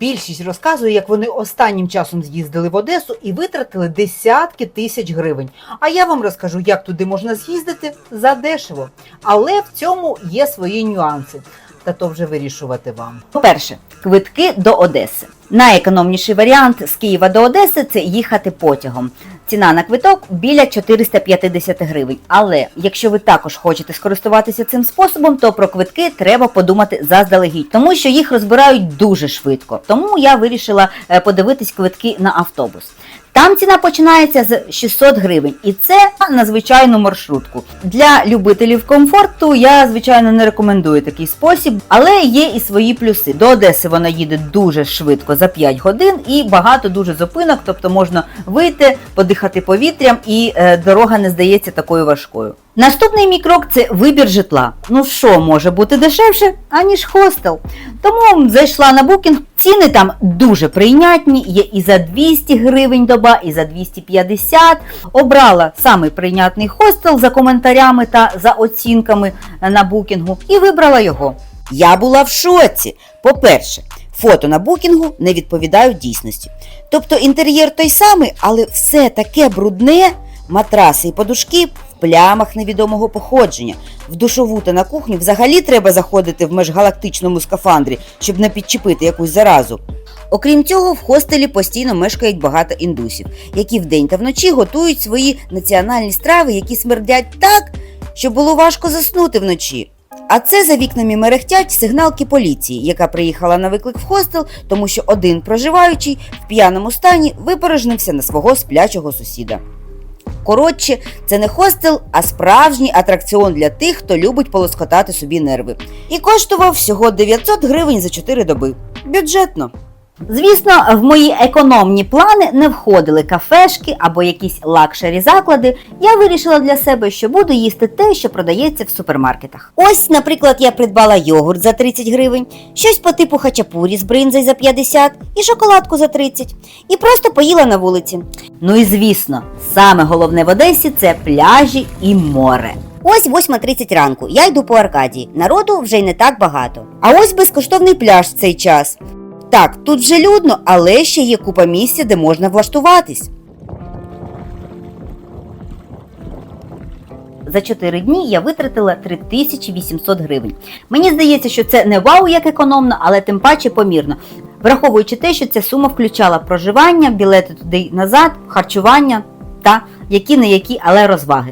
Більшість розказує, як вони останнім часом з'їздили в Одесу і витратили десятки тисяч гривень. А я вам розкажу, як туди можна з'їздити задешево. Але в цьому є свої нюанси. Та то вже вирішувати вам. По-перше, квитки до Одеси. Найекономніший варіант з Києва до Одеси це їхати потягом. Ціна на квиток біля 450 гривень. Але якщо ви також хочете скористуватися цим способом, то про квитки треба подумати заздалегідь, тому що їх розбирають дуже швидко. Тому я вирішила е, подивитись квитки на автобус. Там ціна починається з 600 гривень, і це на звичайну маршрутку. Для любителів комфорту я звичайно не рекомендую такий спосіб, але є і свої плюси. До Одеси вона їде дуже швидко за 5 годин і багато дуже зупинок, тобто можна вийти, подихати повітрям, і е, дорога не здається такою важкою. Наступний мій крок це вибір житла. Ну що може бути дешевше, аніж хостел. Тому зайшла на букінг. Ціни там дуже прийнятні, є і за 200 гривень доба, і за 250. Обрала самий прийнятний хостел за коментарями та за оцінками на букінгу і вибрала його. Я була в шоці. По-перше, фото на букінгу не відповідають дійсності. Тобто інтер'єр той самий, але все таке брудне, матраси і подушки плямах невідомого походження. В душову та на кухню взагалі треба заходити в межгалактичному скафандрі, щоб не підчепити якусь заразу. Окрім цього, в хостелі постійно мешкають багато індусів, які вдень та вночі готують свої національні страви, які смердять так, що було важко заснути вночі. А це за вікнами мерехтять сигналки поліції, яка приїхала на виклик в хостел, тому що один проживаючий в п'яному стані випорожнився на свого сплячого сусіда. Коротше, це не хостел, а справжній атракціон для тих, хто любить полоскотати собі нерви. І коштував всього 900 гривень за 4 доби. Бюджетно. Звісно, в мої економні плани не входили кафешки або якісь лакшері заклади. Я вирішила для себе, що буду їсти те, що продається в супермаркетах. Ось, наприклад, я придбала йогурт за 30 гривень, щось по типу хачапурі з бринзою за 50 і шоколадку за 30. І просто поїла на вулиці. Ну і звісно, саме головне в Одесі це пляжі і море. Ось 8.30 ранку. Я йду по Аркадії. Народу вже й не так багато. А ось безкоштовний пляж в цей час. Так, тут вже людно, але ще є купа місця, де можна влаштуватись. За 4 дні я витратила 3800 гривень. Мені здається, що це не вау як економно, але тим паче помірно. Враховуючи те, що ця сума включала проживання, білети туди й назад, харчування та які не які, але розваги.